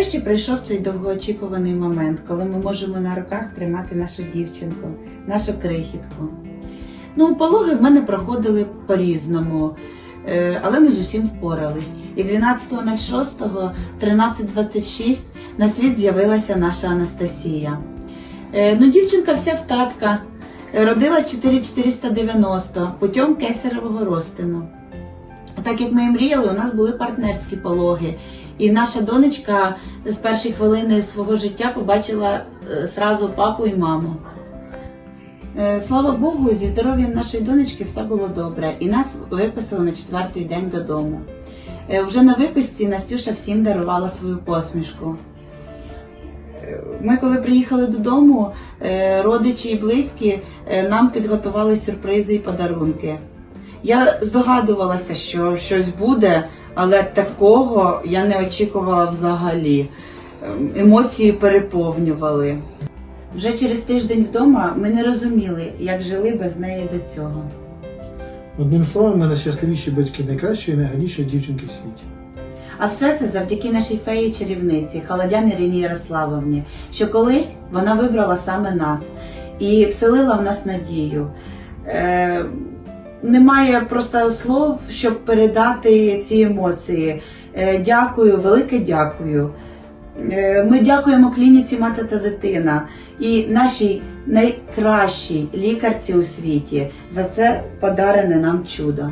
Нарешті прийшов цей довгоочікуваний момент, коли ми можемо на руках тримати нашу дівчинку, нашу крихітку. Ну, пологи в мене проходили по-різному, е, але ми з усім впорались. І 12.06, 13.26 на світ з'явилася наша Анастасія. Е, Ну, дівчинка вся в татка. Е, Родилась 4490 путем кесаревого розтину. Так як ми і мріяли, у нас були партнерські пологи. І наша донечка в перші хвилини свого життя побачила е, сразу папу і маму. Е, Слава Богу, зі здоров'ям нашої донечки все було добре, і нас виписали на четвертий день додому. Е, Вже на виписці Настюша всім дарувала свою посмішку. Ми, коли приїхали додому, родичі і близькі нам підготували сюрпризи і подарунки. Я здогадувалася, що щось буде, але такого я не очікувала взагалі. Ем, Емоції переповнювали. Вже через тиждень вдома ми не розуміли, як жили без неї до цього. Одним словом, ми найщасливіші батьки найкращої і найгарнішої дівчинки в світі. А все це завдяки нашій феї чарівниці, Холодян Ірині Ярославовні, що колись вона вибрала саме нас і вселила в нас надію. Е, немає просто слов, щоб передати ці емоції. Е, дякую, велике дякую. Е, Ми дякуємо клініці Мати та дитина і нашій найкращій лікарці у світі за це подарене нам чудо.